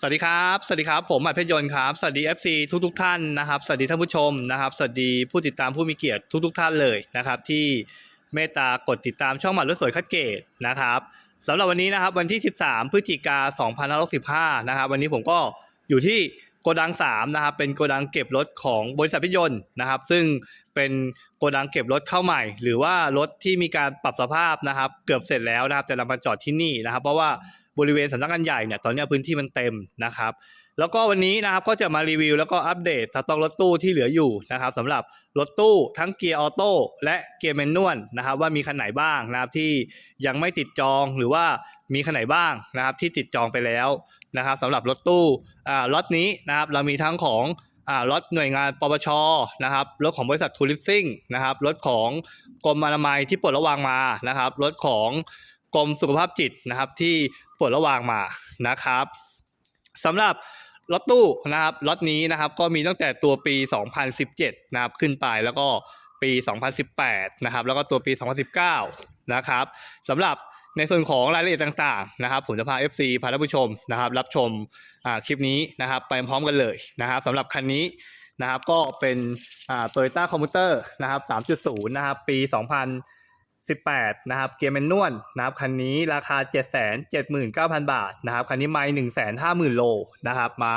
สวัสดีครับ สวัสดีครับ ผมหมายเพชรยนต์ครับ สวัสดี FC ทุกทุกท่านนะครับ สวัสดีท่านผู้ชมนะครับ สวัสดีผู้ติดตามผู้มีเกียรติทุกทุกท่านเลยนะครับ ที่เมตตากดติดตามช่องหมัดรถสวยคัดเกตนะครับสำหรับวันนี้นะครับวันที่ 13 พฤศจิกา2565นะครับ วันนี้ผมก็อยู่ที่โกดัง3นะครับ เป็นโกดังเก็บรถของบริษัทพิยนต์นะครับ ซึ่งเป็นโกดังเก็บรถเข้าใหม่ หรือว่ารถที่มีการปรับสภาพนะครับ เกือบเสร็จแล้วนะครับ จะนำมาจอดที่นี่นะครับ เพราะว่า บริเวณสำนักงานใหญ่เนี่ยตอนนี้พื้นที่มันเต็มนะครับ แล้วก็วันนี้นะครับก็จะมารีวิว แล้วก็อัปเดตสต็อกรถตู้ที่เหลืออยู่นะครับสำหรับรถตู้ทั้งเกียร์ออโต้และเกียร์แมนนวลนะครับ ว่ามีคันไหนบ้างนะครับที่ยังไม่ติดจองหรือว่ามีคันไหนบ้างนะครับที่ติดจองไปแล้วนะครับสำหรับรถตู้อ่ารถนี้นะครับเรามีทั้งของอ่ารถหน่วยงานปปชนะครับรถของบริษัททูริสซิ่งนะครับรถของกรมอนามัยที่ปลดระวางมานะครับรถของกรมสุขภาพจิตนะครับที่ ปลดระวางมานะครับสำหรับรถตู้นะครับรถนี้นะครับก็มีตั้งแต่ตัวปี 2017 นะครับขึ้นไปแล้วก็ปี 2018 นะครับ แล้วก็ตัวปี 2019 นะครับสำหรับในส่วนของรายละเอียดต่างๆนะครับผมจะพา FC พาท่านผู้ชมนะครับ รับชมคลิปนี้นะครับ ไปพร้อมกันเลยนะครับสำหรับคันนี้นะครับก็เป็นอ่า Toyota Commuter นะครับ 3.0 นะครับ ปี 2000 18นะครับเกียร์แมนนวลนะครับคันนี้ราคา 779,000 บาทนะครับคันนี้ไม่150,000 โลนะครับมา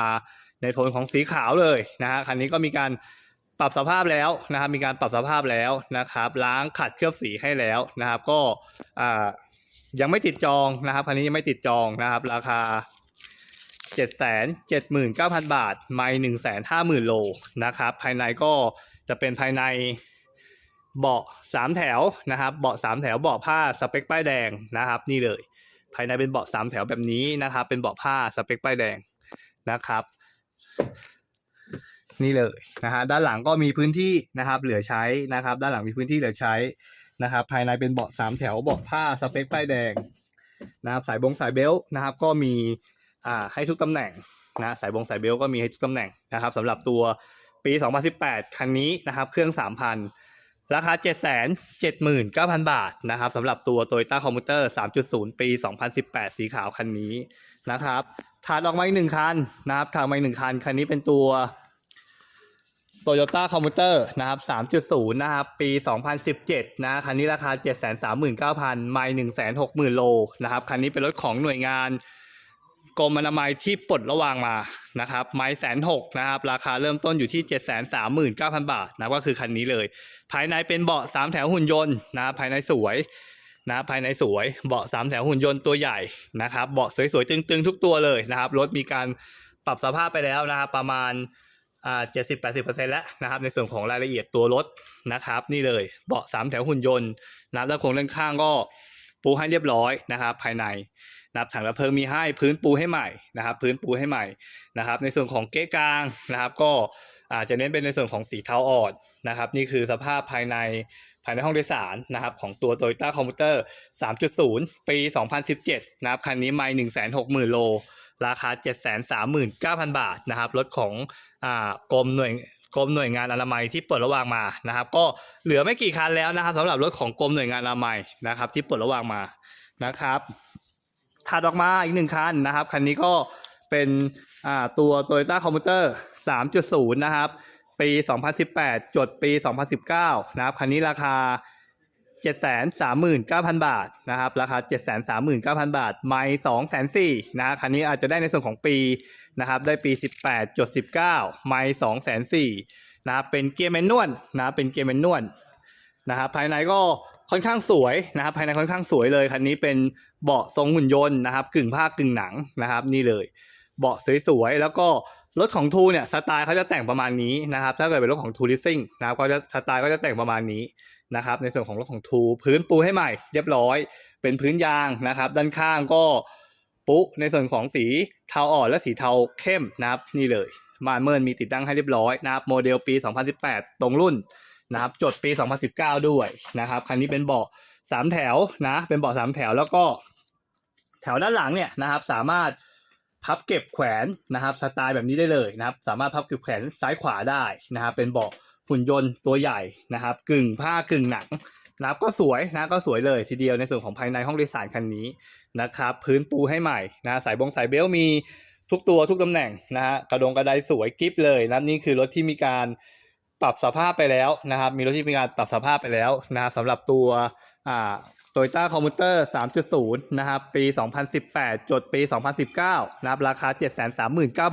ในโทนของสีขาวเลยนะฮะคันนี้ก็มีการปรับสภาพแล้วนะครับมีการปรับสภาพแล้วนะครับ ล้างขัดเคลือบสีให้แล้วนะครับ ก็ยังไม่ติดจองนะครับคันนี้ยังไม่ติดจองนะครับ ราคา 779,000 บาท ไม่150,000 โลนะครับภายในก็จะเป็นภายใน เบาะสามแถวนะครับเบาะสามแถวเบาะผ้าสเปคป้ายแดงนะครับ นี่เลย ภายในเป็นเบาะสามแถวแบบนี้นะครับ เป็นเบาะผ้าสเปคป้ายแดงนะครับ นี่เลยนะฮะด้านหลังก็มีพื้นที่นะครับ เหลือใช้นะครับ ด้านหลังมีพื้นที่เหลือใช้นะครับ ภายในเป็นเบาะสามแถวเบาะผ้าสเปคป้ายแดงนะครับสายบงสายเบลต์นะครับ ก็มีอ่าให้ทุกตำแหน่งนะสายบงสายเบลต์ก็มีให้ทุกตำแหน่งนะครับสำหรับตัวปี 2018 คันนี้นะครับ เครื่อง 3,000 ราคา 779,000 บาทนะครับสำหรับตัว Toyota Commuter 3.0 ปี 2018 สีขาวคันนี้นะครับถัดออกมาอีกหนึ่งคันนะครับถัดมาอีกหนึ่งคัน คันนี้เป็นตัว Toyota Commuter นะครับ 3.0 นะครับ ปี 2017 นะ คันนี้ราคา 739,000 ไม่ 160,000 โล นะครับ คันนี้เป็นรถของหน่วยงาน กรมอนามัยที่ปลดระวางมานะครับ ไม้แสนหกนะครับ ราคาเริ่มต้นอยู่ที่739,000บาทนะก็คือคันนี้เลย ภายในเป็นเบาะ3แถวหุ่นยนต์นะภายในสวยนะภายในสวยเบาะ3แถวหุ่นยนต์ตัวใหญ่นะครับ เบาะสวยๆตึงๆ ทุกตัวเลยนะครับรถมีการปรับสภาพไปแล้วนะครับประมาณอ่าเจ็ดสิบแปดสิบเปอร์เซ็นต์แล้วนะครับ ในส่วนของรายละเอียดตัวรถนะครับ นี่เลยเบาะสามแถวหุ่นยนต์นะครับด้านโครงด้านข้างก็ปูให้เรียบร้อยนะครับ ภายใน นะครับถังระเพลิงมีให้พื้นปูให้ใหม่นะครับ พื้นปูให้ใหม่นะครับ ในส่วนของเก๊กลางนะครับ ก็อาจจะเน้นเป็นในส่วนของสีเทาอ่อนนะครับ นี่คือสภาพภายในภายในห้องโดยสารนะครับของตัว Toyota Commuter 3.0 ปี 2017 นะครับ คันนี้ไม่160,000 โล ราคา 739,000 บาทนะครับ รถของอกรมหน่วยกรมหน่วยงานอนามัยที่เปิดระวางมานะครับ ก็เหลือไม่กี่คันแล้วนะครับสำหรับรถของกรมหน่วยงานอนามัยนะครับ ที่เปิดระวางมานะครับ ถัดออกมาอีกหนึ่งคันนะครับ คันนี้ก็เป็นอ่าตัว Toyota Commuter 3.0 นะครับ ปี 2018 จดปี 2019 นะครับ คันนี้ราคา 739,000 บาทนะครับ ราคา 739,000 บาท ไม่204,000นะฮะคันนี้อาจจะได้ในส่วนของปีนะครับ ได้ปี 18จด19 ไม่204,000นะครับ เป็นเกียร์แมนนวลนะ เป็นเกียร์แมนนวล นะครับภายในก็ค่อนข้างสวยนะครับ ภายในค่อนข้างสวยเลยคันนี้เป็นเบาะทรงหุ่นยนต์นะครับ กึ่งผ้ากึ่งหนังนะครับ นี่เลย เบาะสวยๆแล้วก็รถของทูเนี่ยสไตล์เขาจะแต่งประมาณนี้นะครับ ถ้าเกิดเป็นรถของทูริซิ่งนะครับก็จะสไตล์ก็จะแต่งประมาณนี้นะครับ ในส่วนของรถของทูพื้นปูให้ใหม่ เรียบร้อย เป็นพื้นยางนะครับ ด้านข้างก็ปุในส่วนของสีเทาอ่อนและสีเทาเข้มนะครับ นี่เลยม่านเมินมีติดตั้งให้เรียบร้อยนะครับ โมเดลปี 2018 ตรงรุ่น นะครับจดปี 2019 ด้วยนะครับคันนี้เป็นเบาะสามแถวนะเป็นเบาะสามแถวแล้วก็แถวด้านหลังเนี่ยนะครับสามารถพับเก็บแขวนนะครับสไตล์แบบนี้ได้เลยนะครับสามารถพับเก็บแขวนซ้ายขวาได้นะครับเป็นเบาะหุ่นยนต์ตัวใหญ่นะครับ กึ่งผ้ากึ่งหนังนะครับก็สวยนะก็สวยเลยทีเดียวในส่วนของภายในห้องโดยสารคันนี้นะครับพื้นปูให้ใหม่นะสายบงสายเบลมีทุกตัวทุกตำแหน่งนะฮะกระดงกระไดสวยกิฟเลยนะนี่คือรถที่มีการ ปรับสภาพไปแล้วนะครับ มีรถที่มีการปรับสภาพไปแล้วนะครับสำหรับตัวอ่าโตโยต้าคอมพิวเตอร์3.0 นะครับปี 2018 จดปี 2019 นะครับราคา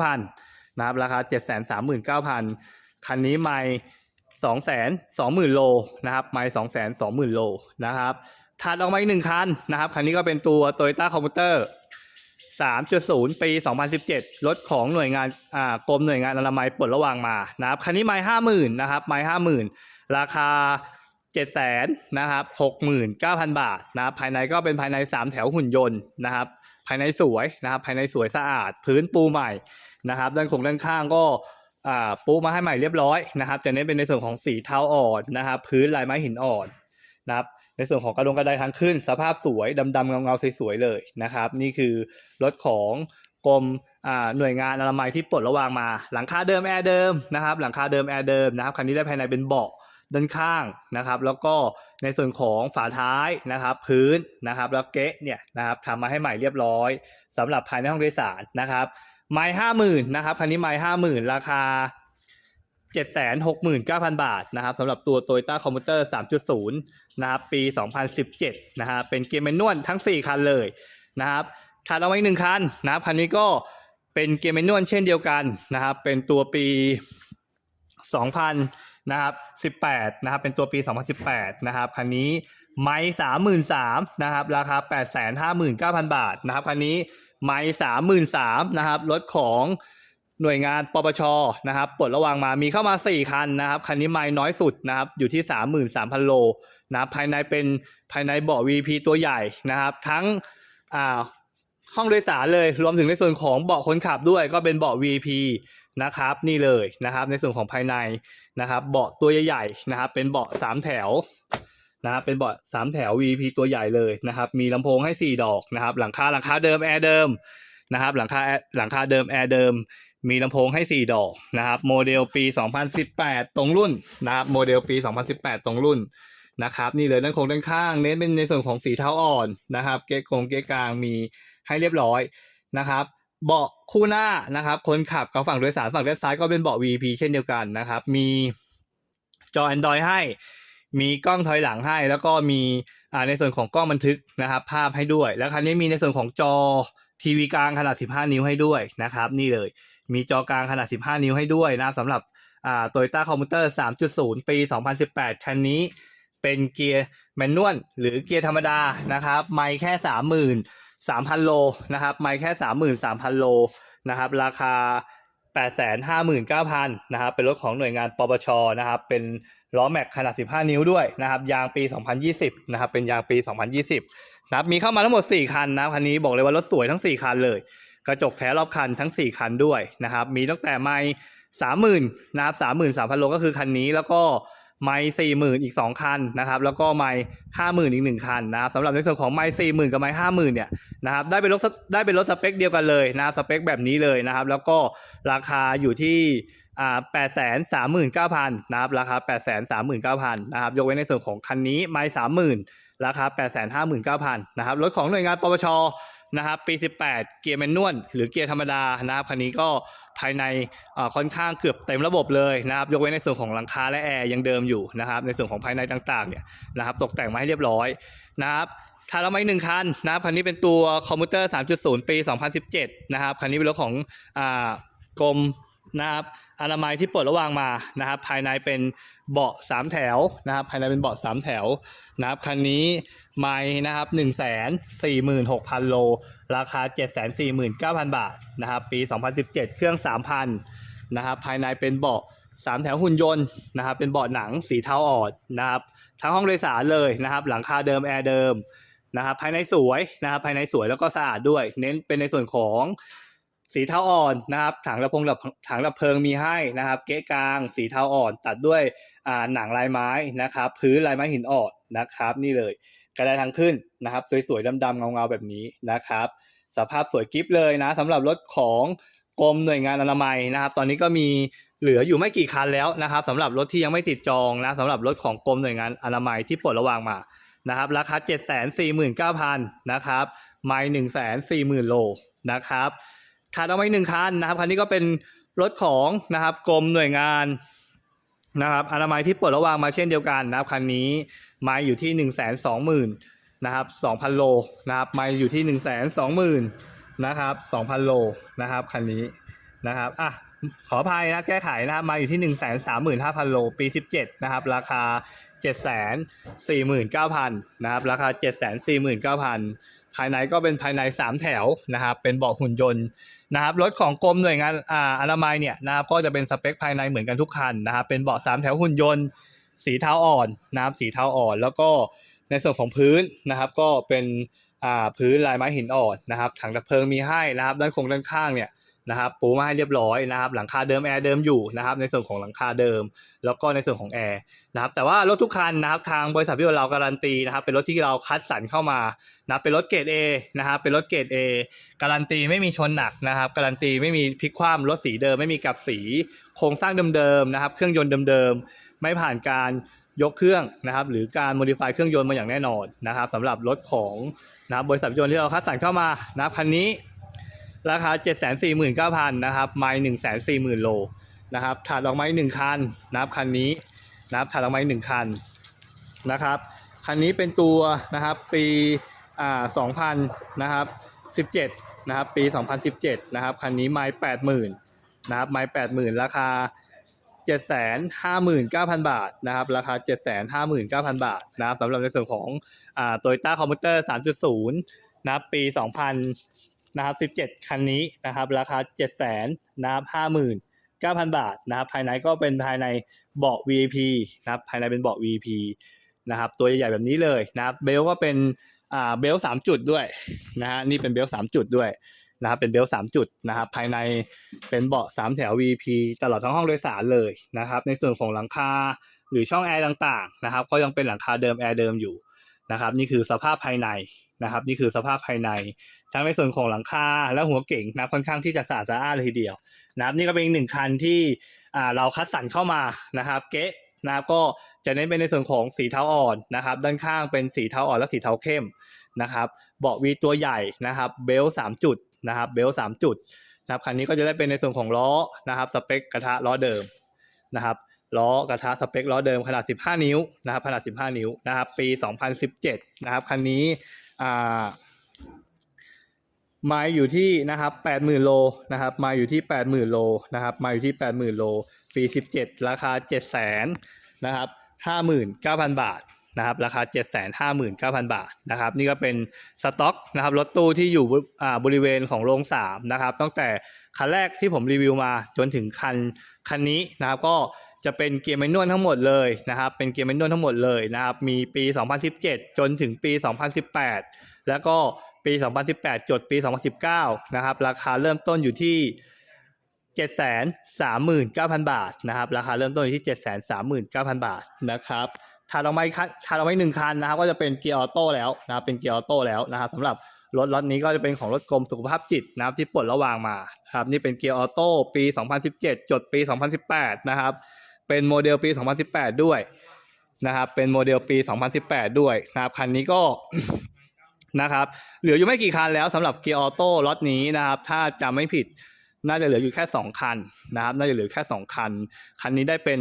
739,000 นะครับราคา 739,000 คันนี้ไม่220,000 โลนะครับไม่220,000 โลนะครับถัดออกมาอีกหนึ่งคันนะครับ คันนี้ก็เป็นตัว Toyota Commuter 3.0 ปี 2017รถของหน่วยงานอ่ากรมหน่วยงานอนามัยปลดระวางมานะครับคันนี้ไม่50,000นนะครับไม่50,000ราคา700,000นนะครับ69,000บาทนะครับภายในก็เป็นภายใน3แถวหุ่นยนต์นะครับ ภายในสวยนะครับ ภายในสวยสะอาด พื้นปูใหม่นะครับด้านขงด้านข้างก็อ่าปูมาให้ใหม่เรียบร้อยนะครับจะเน้นเป็นในส่วนของสีเทาอ่อนนะครับ พื้นลายไม้หินอ่อนนะครับ ในส่วนของกระดงกระไดทางขึ้น สภาพสวยดำๆเงาๆสวยๆเลยนะครับ นี่คือรถของกรมหน่วยงานอนามัยที่ปลดระวางมา หลังคาเดิมแอร์เดิมนะครับ หลังคาเดิมแอร์เดิมนะครับคันนี้ได้ภายในเป็นเบาะด้านข้างนะครับ แล้วก็ในส่วนของฝาท้ายนะครับ พื้นนะครับแล้วเกะเนี่ยนะครับทำมาให้ใหม่เรียบร้อยสำหรับภายในห้องโดยสารนะครับไม้ห้าหมื่นนะครับคันนี้ไม้ห้าหมื่นราคา 769,000 บาทนะครับสำหรับตัว Toyota Commuter 3.0 นะครับปี 2017 นะฮะเป็นเกียร์แมนนวลทั้ง 4 คันเลยนะครับถัดเอาไว้อีกหนึ่งคันนะครับคันนี้ก็เป็นเกียร์แมนนวลเช่นเดียวกันนะครับเป็นตัวปี 2000นะครับ18นะครับเป็นตัวปี 2018นะครับคันนี้ไม้33,000นะครับราคา 859,000 บาทนะครับคันนี้ไม้33,000นะครับรถของ หน่วยงานปปชนะครับปลดระวางมามีเข้ามา 4 คันนะครับคันนี้ไม้น้อยสุดนะครับอยู่ที่ 33,000 โลนะครับภายในเป็นภายในเบาะ VP ตัวใหญ่นะครับ ทั้งอ่าห้องโดยสารเลยรวมถึงในส่วนของเบาะคนขับด้วยก็เป็นเบาะ VP นะครับนี่เลยนะครับในส่วนของภายในนะครับ เบาะตัวใหญ่ๆนะครับ เป็นเบาะสามแถวนะครับเป็นเบาะสามแถว VP ตัวใหญ่เลยนะครับ มีลำโพงให้สี่ดอกนะครับ หลังคาหลังคาเดิมแอร์เดิมนะครับ หลังคาหลังคาเดิมแอร์เดิม มีลำโพงให้สี่ดอกนะครับ โมเดลปี 2018 ตรงรุ่นนะครับ โมเดลปี 2018 ตรงรุ่นนะครับนี่เลยด้านโครงด้านข้าง เน้นเป็นในส่วนของสีเทาอ่อนนะครับ เก๊กโครงเก๊กกลางมีให้เรียบร้อยนะครับ เบาะคู่หน้านะครับ คนขับกับฝั่งโดยสารฝั่งด้านซ้ายก็เป็นเบาะ VP เช่นเดียวกันนะครับ มีจอ Android ให้ มีกล้องถอยหลังให้ แล้วก็มีในส่วนของกล้องบันทึกนะครับ ภาพให้ด้วย แล้วคันนี้มีในส่วนของจอทีวีกลางขนาด 15 นิ้วให้ด้วยนะครับ นี่เลย มีจอกลางขนาด 15 นิ้วให้ด้วยนะสำหรับอ่า Toyota Commuter 3.0 ปี 2018 คันนี้เป็นเกียร์แมนนวลหรือเกียร์ธรรมดานะครับ ไม่แค่ 30,000 3,000 โลนะครับ ไม่แค่ 33,000 โลนะครับ ราคา 859,000 นะครับ เป็นรถของหน่วยงานปปชนะครับ เป็นล้อแม็กขนาด 15 นิ้วด้วยนะครับ ยางปี 2020 นะครับ เป็นยางปี 2020 นะครับ มีเข้ามาทั้งหมด 4 คันนะคันนี้บอกเลยว่ารถสวยทั้ง 4 คันเลย กระจกแท้รอบคันทั้ง 4 คันด้วยนะครับ มีตั้งแต่ไม่30,000นนะครับ33,000โลก็คือคันนี้แล้วก็ไม่สี่หมื่นอีกสองคันนะครับแล้วก็ไม่ห้าหมื่นอีกหนึ่งคันนะครับสำหรับในส่วนของไม่สี่หมื่นกับไม่ห้าหมื่นเนี่ยนะครับได้เป็นรถได้เป็นรถสเปคเดียวกันเลยนะสเปคแบบนี้เลยนะครับ แล้วก็ราคาอยู่ที่อ่าแปดแสนสามหมื่นเก้าพันนะครับราคาแปดแสนสามหมื่นเก้าพันนะครับยกเว้นในส่วนของคันนี้ไม่สามหมื่น ราคาแปดแสนห้าหมื่นะครับรถของหน่วยงานปปชนะครับปี 18 เกียร์แมนนวลหรือเกียร์ธรรมดานะครับคันนี้ก็ภายในค่อนข้างเกือบเต็มระบบเลยนะครับยกเว้นในส่วนของหลังคาและแอร์ยังเดิมอยู่นะครับในส่วนของภายในต่างๆเนี่ยนะครับตกแต่งมาให้เรียบร้อยนะครับถ้าเราไม่หนึ่งคันนะครับคันนี้เป็นตัวคอมพิวเตอร์ 3.0 ปี 2017 นะครับคันนี้เป็นรถของอกรม นะครับอนามัยที่ปลดระวางมานะครับภายในเป็นเบาะสามแถวนะครับภายในเป็นเบาะสามแถวนะครับคันนี้ไม่นะครับ1 4 6 0 0 0 โล ราคา 749,000 บาทนะครับปี 2017 เครื่อง 3,000นะครับภายในเป็นเบาะ3แถวหุ่นยนต์นะครับเป็นเบาะหนังสีเทาอ่อนนะครับทั้งห้องโดยสารเลยนะครับหลังคาเดิมแอร์เดิมนะครับภายในสวยนะครับภายในสวยแล้วก็สะอาดด้วย เน้นเป็นในส่วนของ สีเทาอ่อนนะครับ ถังระพงถังดับเพลิงมีให้นะครับ เก๊กลาง สีเทาอ่อน ตัดด้วยอ่าหนังลายไม้นะครับ พื้นลายไม้หินอ่อนนะครับ นี่เลยกระไดทางขึ้นนะครับ สวยๆดำๆเงาๆแบบนี้นะครับ สภาพสวยกิฟเลยนะสำหรับรถของกรมหน่วยงานอนามัยนะครับ ตอนนี้ก็มีเหลืออยู่ไม่กี่คันแล้วนะครับสำหรับรถที่ยังไม่ติดจองนะสำหรับรถของกรมหน่วยงานอนามัยที่ปลดระวางมานะครับราคา 7 4 9 0 0 0นะครับไม่1 4 0 0 0 0โลนะครับ คันเอาไว้หนึ่งคันนะครับคันนี้ก็เป็นรถของนะครับกรมหน่วยงานนะครับอนามัยที่เปิดระวางมาเช่นเดียวกันนะครับคันนี้มาอยู่ที่หนึ่งแสนสองหมื่นนะครับสองพันโลนะครับมาอยู่ที่หนึ่งแสนสองหมื่นนะครับสองพันโลนะครับคันนี้นะครับอะขออภัยนะแก้ไขนะครับมาอยู่ที่หนึ่งแสนสามหมื่นห้าพันโล ปีสิบเจ็ดนะครับ ราคาเจ็ดแสนสี่หมื่นเก้าพันนะครับ ราคาเจ็ดแสนสี่หมื่นเก้าพัน ภายในก็เป็นภายใน 3 แถวนะครับ เป็นเบาะหุ่นยนต์นะครับ รถของกรมหน่วยงานอ่าอนามัยเนี่ยนะครับ ก็จะเป็นสเปคภายในเหมือนกันทุกคันนะครับ เป็นเบาะ3แถวหุ่นยนต์ สีเทาอ่อนนะครับ สีเทาอ่อน แล้วก็ในส่วนของพื้นนะครับ ก็เป็นอ่าพื้นลายไม้หินอ่อนนะครับ ถังดับเพลิงมีให้นะครับ ด้านโครงด้านข้างเนี่ย นะครับปูมาให้เรียบร้อยนะครับ หลังคาเดิมแอร์เดิมอยู่นะครับ ในส่วนของหลังคาเดิม แล้วก็ในส่วนของแอร์นะครับ แต่ว่ารถทุกคันนะครับทางบริษัทพี่เราการันตีนะครับ เป็นรถที่เราคัดสรรเข้ามานะเป็นรถเกรด A นะครับเป็นรถเกรด A การันตีไม่มีชนหนักนะครับ การันตีไม่มีพลิกคว่ำรถสีเดิมไม่มีกลับสี โครงสร้างเดิมๆนะครับ เครื่องยนต์เดิมๆไม่ผ่านการยกเครื่องนะครับ หรือการโมดิฟายเครื่องยนต์มาอย่างแน่นอนนะครับสำหรับรถของนะครับบริษัทยนต์ที่เราคัดสรรเข้ามานะครับคันนี้ ราคา 749,000นะครับไมล์140,000 โลนะครับถัดออกมาอีกหนึ่งคันนะครับคันนี้นะครับถัดออกมาอีกหนึ่งคันนะครับคันนี้เป็นตัวนะครับปีอ่า2000นะครับ17นะครับปี 2017นะครับคันนี้ไม้80,000นะครับไม้80,000 ราคา 759,000 บาทนะครับราคา 759,000 บาทนะครับสำหรับในส่วนของอ่า Toyota Commuter 3.0นะครับปี 2000 นะครับ 17 คันนี้นะครับ ราคา 700,000นะครับ59,000 บาทนะครับ ภายในก็เป็นภายในเบาะ VIP นะครับ ภายในเป็นเบาะ VIP นะครับ ตัวใหญ่ๆแบบนี้เลยนะครับ เบลก็เป็นอ่าเบลสามจุดด้วยนะฮะ นี่เป็นเบลสามจุดด้วยนะครับเป็นเบลสามจุดนะครับ ภายในเป็นเบาะสามแถว VP ตลอดทั้งห้องโดยสารเลยนะครับ ในส่วนของหลังคาหรือช่องแอร์ต่างๆนะครับ ก็ยังเป็นหลังคาเดิมแอร์เดิมอยู่นะครับ นี่คือสภาพภายในนะครับ นี่คือสภาพภายใน ทั้งในส่วนของหลังคาและหัวเก่งนะค่อนข้างที่จะสะอาดสะอานเลยทีเดียวนะครับนี่ก็เป็นอีกหนึ่งคันที่เราคัดสรรเข้ามานะครับ เก๊ะนะครับก็จะเน้นเป็นในส่วนของสีเทาอ่อนนะครับ ด้านข้างเป็นสีเทาอ่อนและสีเทาเข้มนะครับเบาะวีตัวใหญ่นะครับเบลสามจุดนะครับเบลสามจุดนะครับคันนี้ก็จะได้เป็นในส่วนของล้อนะครับสเปคกระทะล้อเดิมนะครับล้อกระทะสเปคล้อเดิมขนาด 15 นิ้วนะครับขนาด 15 นิ้วนะครับปี 2017 นะครับคันนี้อ่า มาอยู่ที่นะครับ80,000โลนะครับ มาอยู่ที่80,000โลนะครับ มาอยู่ที่80,000โล ปี17ราคา700,000นะครับ59,000บาทนะครับ ราคา759,000บาทนะครับ นี่ก็เป็นสต็อกนะครับรถตู้ที่อยู่บอ่าบริเวณของโรง3นะครับ ตั้งแต่คันแรกที่ผมรีวิวมาจนถึงคันคันนี้นะครับก็จะเป็นเกียร์แมนนวลทั้งหมดเลยนะครับ เป็นเกียร์แมนนวลทั้งหมดเลยนะครับ มีปี 2017 จนถึงปี 2018 แล้วก็ปี 2018 จดปี 2019 นะครับ ราคาเริ่มต้นอยู่ที่ 739,000 บาทนะครับ ราคาเริ่มต้นอยู่ที่ 739,000 บาทนะครับถัดออกมาอีกคันถัดออกมาอีกหนึ่งคันนะครับ ก็จะเป็นเกียร์ออโต้แล้วนะครับ เป็นเกียร์ออโต้แล้วนะครับสำหรับรถรถนี้ก็จะเป็นของรถกรมสุขภาพจิตนะครับที่ปลดระวางมาครับนี่เป็นเกียร์ออโต้ปี 2017 จดปี 2018 นะครับ เป็นโมเดลปี 2018 ด้วยนะครับ เป็นโมเดลปี 2018 ด้วยนะครับ คันนี้ก็ นะครับ เหลืออยู่ไม่กี่คันแล้วสำหรับเกียร์ออโต้ล็อตนี้นะครับ ถ้าจำไม่ผิดน่าจะเหลืออยู่แค่ 2 คันนะครับ น่าจะเหลือแค่ 2 คัน คันนี้ได้เป็น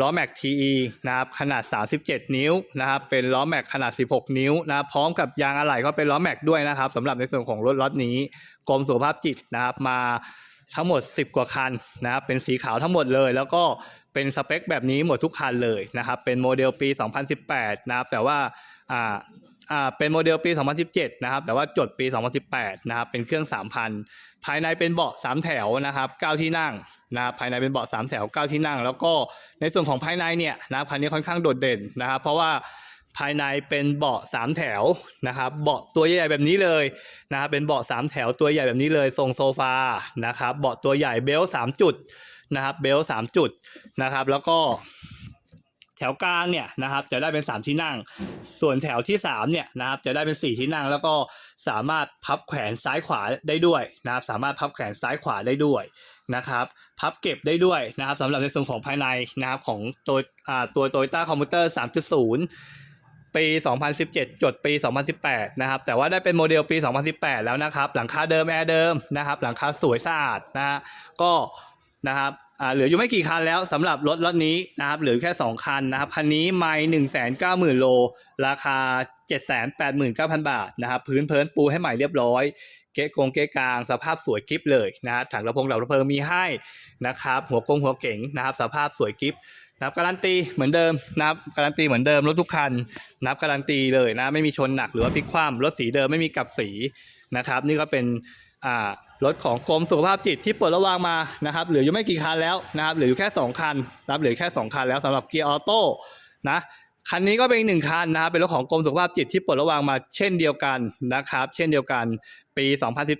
ล้อแม็ก TE นะครับขนาด 37 นิ้วนะครับ เป็นล้อแม็กขนาด 16 นิ้วนะรพร้อมกับยางอะไหล่ก็เป็นล้อแม็กด้วยนะครับสำหรับในส่วนของรถล็อตนี้กรมสุขภาพจิตนะครับมาทั้งหมด 10 กว่าคันนะครับเป็นสีขาวทั้งหมดเลย แล้วก็เป็นสเปคแบบนี้หมดทุกคันเลยนะครับ เป็นโมเดลปี 2018 นะครับแต่ว่าอ่า อ่าเป็นโมเดลปี 2017 นะครับ แต่ว่าจดปี 2018 นะครับ เป็นเครื่อง 3,000 ภายในเป็นเบาะ 3 แถวนะครับ9ที่นั่งนะครับ ภายในเป็นเบาะ 3 แถว 9 ที่นั่ง แล้วก็ในส่วนของภายในเนี่ยนะครับคันนี้ค่อนข้างโดดเด่นนะครับ เพราะว่าภายในเป็นเบาะ 3 แถวนะครับ เบาะตัวใหญ่แบบนี้เลยนะครับ เป็นเบาะ 3 แถวตัวใหญ่แบบนี้เลย ทรงโซฟา นะครับ เบาะตัวใหญ่เบลต์3จุดนะครับ เบลต์3จุดนะครับ แล้วก็ แถวกลางเนี่ยนะครับจะได้เป็น 3 ที่นั่ง ส่วนแถวที่3เนี่ยนะครับจะได้เป็น 4 ที่นั่ง แล้วก็สามารถพับแขวนซ้ายขวาได้ด้วยนะครับสามารถพับแขวนซ้ายขวาได้ด้วยนะครับพับเก็บได้ด้วยนะครับสำหรับในส่วนของภายในนะครับของตัวอ่าตัว Toyota Commuter 3.0 ปี 2017 จดปี 2018 นะครับแต่ว่าได้เป็นโมเดลปี 2018 แล้วนะครับหลังคาเดิมแอร์เดิมนะครับหลังคาสวยสะอาดนะฮะก็นะครับ อ่าเหลืออยู่ไม่กี่คันแล้วสำหรับรถรถนี้นะครับเหลือแค่ 2 คันนะครับคันนี้ไม่หนึ่งแสนเก้าหมื่นโล ราคา7 8 9 0 0 0บาทนะครับพื้นเพินปูให้ใหม่เรียบร้อย เก๊กงเก๊กลาง สภาพสวยกิฟเลยนะถังระพงดับระเพลิงมีให้นะครับหัวกงหัวเก๋งนะครับสภาพสวยกิฟนะครับการันตีเหมือนเดิมนะครับการันตีเหมือนเดิมรถทุกคันนะครับการันตีเลยนะไม่มีชนหนักหรือว่าพลิกคว่ำรถสีเดิมไม่มีกลับสีนะครับ นี่ก็เป็นอ่า รถของกรมสุขภาพจิตที่เปิดระวางมานะครับเหลืออยู่ไม่กี่คันแล้วนะครับเหลืออยู่แค่ 2 คันนะครับเหลือแค่ 2 คันแล้วสำหรับเกียร์ออโต้นะคันนี้ก็เป็นหนึ่งคันนะครับเป็นรถของกรมสุขภาพจิตที่เปิดระวางมาเช่นเดียวกันนะครับ เช่นเดียวกันปี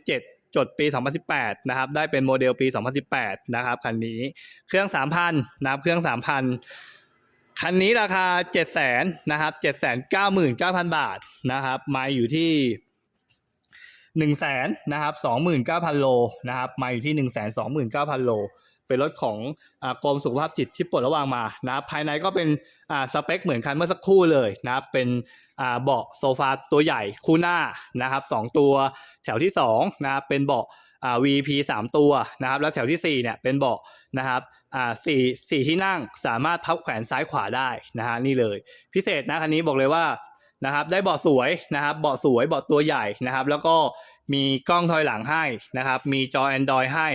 2017จดปี 2018 นะครับ ได้เป็นโมเดลปี 2018 นะครับคันนี้ เครื่อง 3,000 นะครับ เครื่อง 3,000 คันนี้ราคา 700,000นะครับ 799,000 บาท นะครับ มาอยู่ที่ 100,000นนะครับ29,000 โลนะครับมาอยู่ที่ 129,000 โล เป็นรถของอกรมสุขภาพจิตที่ปลดระวางมานะครับภายในก็เป็นสเปคเหมือนคันเมื่อสักครู่เลยนะครับเป็นเบาะโซฟาตัวใหญ่คู่หน้านะครับสองตัวแถวที่สองนะครับเป็นเบาะ VP สามตัวนะครับแล้วแถวที่สี่เนี่ยเป็นเบาะนะครับสี่สี่ที่นั่งสามารถพับแขวนซ้ายขวาได้นะฮะนี่เลย พิเศษนะคันนี้บอกเลยว่า นะครับ ได้เบาะสวยนะครับเบาะสวยเบาะตัวใหญ่นะครับ แล้วก็มีกล้องถอยหลังให้นะครับ มีจอ Android ให้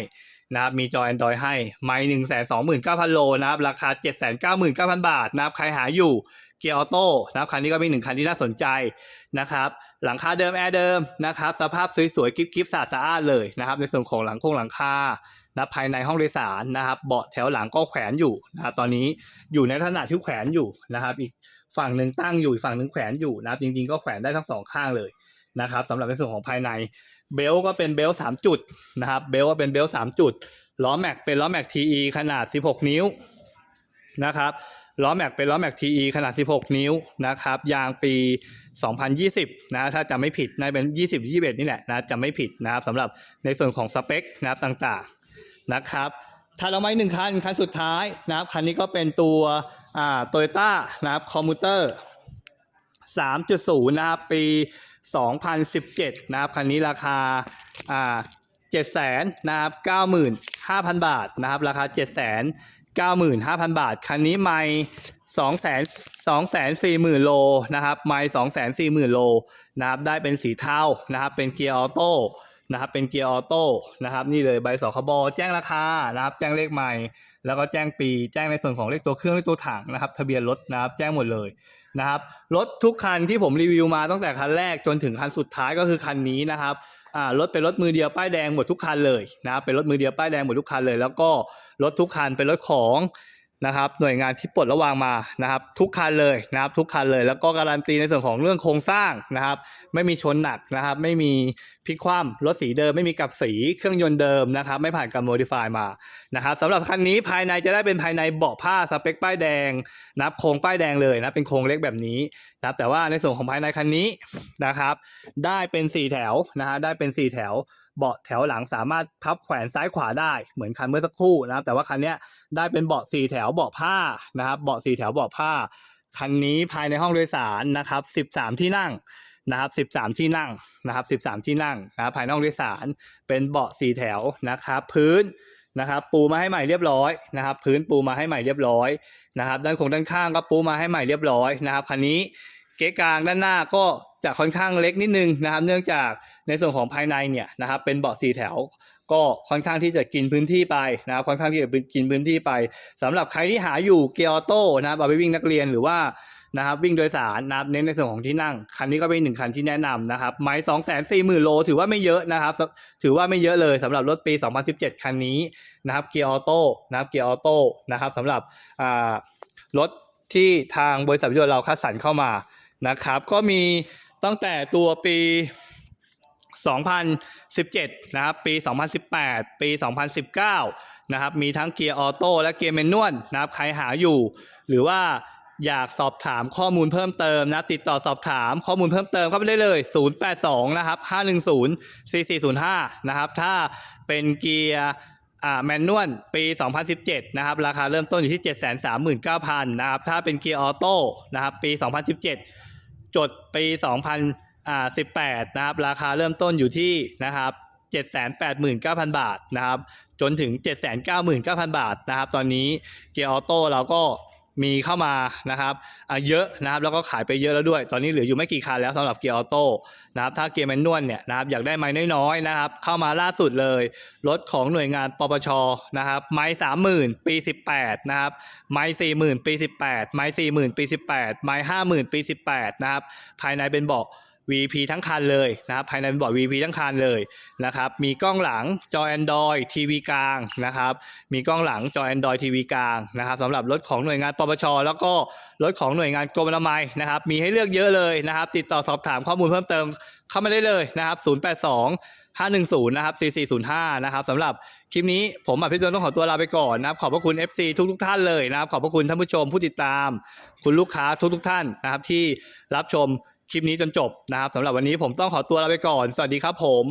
นะครับมีจอ Android ให้ไม่หนึ่งแสนสองหมื่นเก้าพันโลนะครับ ราคาเจ็ดแสนเก้าหมื่นเก้าพันบาทนะครับ ใครหาอยู่เกียร์ออโต้นะครับ คันนี้ก็เป็นหนึ่งคันที่น่าสนใจนะครับ หลังคาเดิมแอร์เดิมนะครับ สภาพสวยๆกิ๊บกิ๊บสะอาดสะอาดเลยนะครับ ในส่วนของหลังโครงหลังคานะภายในห้องโดยสารนะครับ เบาะแถวหลังก็แขวนอยู่นะครับตอนนี้อยู่ในลักษณะที่แขวนอยู่นะครับ อีก ฝั่งหนึ่งตั้งอยู่ฝั่งหนึ่งแขวนอยู่นะจริงๆก็แขวนได้ทั้งสองข้างเลยนะครับสำหรับในส่วนของภายในเบลก็เป็นเบลสามจุดนะครับเบลก็เป็นเบลสามจุดล้อแม็กเป็นล้อแม็ก TE ขนาด 16 นิ้วนะครับล้อแม็กเป็นล้อแม็ก TE ขนาด 16 นิ้วนะครับยางปี 2020 นะถ้าจำไม่ผิดน่าเป็น 20 21 นี่แหละนะจำไม่ผิดนะครับสำหรับในส่วนของสเปคนะครับต่างๆนะครับ ถ้าเราไม่หนึ่งคัน คันสุดท้ายนะครับ คันนี้ก็เป็นตัวอ่าโตโยต้านะครับคอมมูเตอร์3.0 นะครับ ปี 2017 นะครับ คันนี้ราคาอ่า7 0 0 0 0นะครับ95,000 บาทนะครับ ราคา7 9 5 0 0 0 บาท คันนี้ไม่2 2 4 0 0 0 0 โลนะครับ ไม่2 4 0 0 0 0 โลนะครับ ได้เป็นสีเทานะครับ เป็นเกียร์ออโต้ นะครับเป็นเกียร์ออโต้นะครับนี่เลยใบสคบแจ้งราคานะครับแจ้งเลขใหม่ แล้วก็แจ้งปี แจ้งในส่วนของเลขตัวเครื่องเลขตัวถังนะครับ ทะเบียนรถนะครับแจ้งหมดเลยนะครับรถทุกคันที่ผมรีวิวมาตั้งแต่คันแรกจนถึงคันสุดท้ายก็คือคันนี้นะครับอ่ารถเป็นรถมือเดียวป้ายแดงหมดทุกคันเลยนะครับเป็นรถมือเดียวป้ายแดงหมดทุกคันเลย แล้วก็รถทุกคันเป็นรถของ นะครับหน่วยงานที่ปลดระวางมานะครับทุกคันเลยนะครับทุกคันเลย แล้วก็การันตีในส่วนของเรื่องโครงสร้างนะครับ ไม่มีชนหนักนะครับ ไม่มีพลิกคว่ำรถสีเดิมไม่มีกับสีเครื่องยนต์เดิมนะครับ ไม่ผ่านการโมดิฟายมานะครับสำหรับคันนี้ภายในจะได้เป็นภายในเบาะผ้าสเปคป้ายแดงนับโครงป้ายแดงเลยนะเป็นโครงเล็กแบบนี้นะครับแต่ว่าในส่วนของภายในคันนี้นะครับ ได้เป็นสี่แถวนะฮะได้เป็นสี่แถว เบาะแถวหลังสามารถพับแขวนซ้ายขวาได้เหมือนคันเมื่อสักครู่นะครับ แต่ว่าคันนี้ได้เป็นเบาะสี่แถวเบาะผ้านะครับ เบาะสี่แถวเบาะผ้า คันนี้ภายในห้องโดยสารนะครับสิบสามที่นั่งนะครับสิบสามที่นั่งนะครับสิบสามที่นั่งนะครับภายในห้องโดยสารเป็นเบาะสี่แถวนะครับ พื้นนะครับ ปูมาให้ใหม่เรียบร้อยนะครับ พื้นปูมาให้ใหม่เรียบร้อยนะครับ ด้านคงด้านข้างก็ปูมาให้ใหม่เรียบร้อยนะครับคันนี้ เก๊กลางด้านหน้าก็จะค่อนข้างเล็กนิดนึงนะครับ เนื่องจากในส่วนของภายในเนี่ยนะครับเป็นเบาะสี่แถวก็ค่อนข้างที่จะกินพื้นที่ไปนะครับค่อนข้างที่จะกินพื้นที่ไปสำหรับใครที่หาอยู่เกียร์ออโต้นะครับเอาไปวิ่งนักเรียนหรือว่านะครับวิ่งโดยสารนะครับเน้นในส่วนของที่นั่ง คันนี้ก็เป็นหนึ่งคันที่แนะนำนะครับไม้สองแสนสี่หมื่นโลถือว่าไม่เยอะนะครับ ถือว่าไม่เยอะเลยสำหรับรถปี 2017 คันนี้นะครับเกียร์ออโต้นะครับเกียร์ออโต้นะครับสำหรับรถที่ทางบริษัทวิทยเราคัดสรรเข้ามา นะครับ ก็มีตั้งแต่ตัวปี 2017 นะครับ ปี 2018 ปี 2019 นะครับ มีทั้งเกียร์ออโต้และเกียร์แมนนวลนะครับ ใครหาอยู่ หรือว่าอยากสอบถามข้อมูลเพิ่มเติมนะติดต่อสอบถามข้อมูลเพิ่มเติมเข้าไปได้เลย 082 นะครับ 510 4405 นะครับ ถ้าเป็นเกียร์อ่าแมนนวลปี 2017 นะครับ ราคาเริ่มต้นอยู่ที่ 739,000 นะครับ ถ้าเป็นเกียร์ออโต้นะครับ ปี 2017 จดปี 2018 นะครับ ราคาเริ่มต้นอยู่ที่นะครับ789,000 บาทนะครับ จนถึง 799,000 บาทนะครับ ตอนนี้เกียร์ออโต้เราก็ มีเข้ามานะครับเยอะนะครับแล้วก็ขายไปเยอะแล้วด้วย ตอนนี้เหลืออยู่ไม่กี่คันแล้วสำหรับเกียร์ออโต้นะครับถ้าเกียร์แมนนวลเนี่ยนะครับอยากได้ไม้น้อยๆนะครับเข้ามาล่าสุดเลยรถของหน่วยงานปปชนะครับไม้สามหมื่นปีสิบแปดนะครับไม้สี่หมื่นปีสิบแปดไม้สี่หมื่นปีสิบแปดไม้ห้าหมื่นปีสิบแปดนะครับภายในเป็นเบาะ VP ทั้งคันเลยนะครับภายในเป็นเบาะ VP ทั้งคันเลยนะครับมีกล้องหลังจอ Android ทีวีกลางนะครับมีกล้องหลังจอ Android ทีวีกลางนะครับสำหรับรถของหน่วยงานปปชแล้วก็รถของหน่วยงานกรมอนามัยนะครับ มีให้เลือกเยอะเลยนะครับ ติดต่อสอบถามข้อมูลเพิ่มเติมเข้ามาได้เลยนะครับ 082 510 นะครับ 4405 นะครับสำหรับคลิปนี้ผมอภิชนต้องขอตัวลาไปก่อนนะครับ ขอบพระคุณ FC ทุกทุกๆท่านเลยนะครับ ขอบพระคุณท่านผู้ชมผู้ติดตาม คุณลูกค้าทุกทุกๆท่านนะครับที่รับชม คลิปนี้จนจบนะครับสำหรับวันนี้ผมต้องขอตัวลาไปก่อน สวัสดีครับผม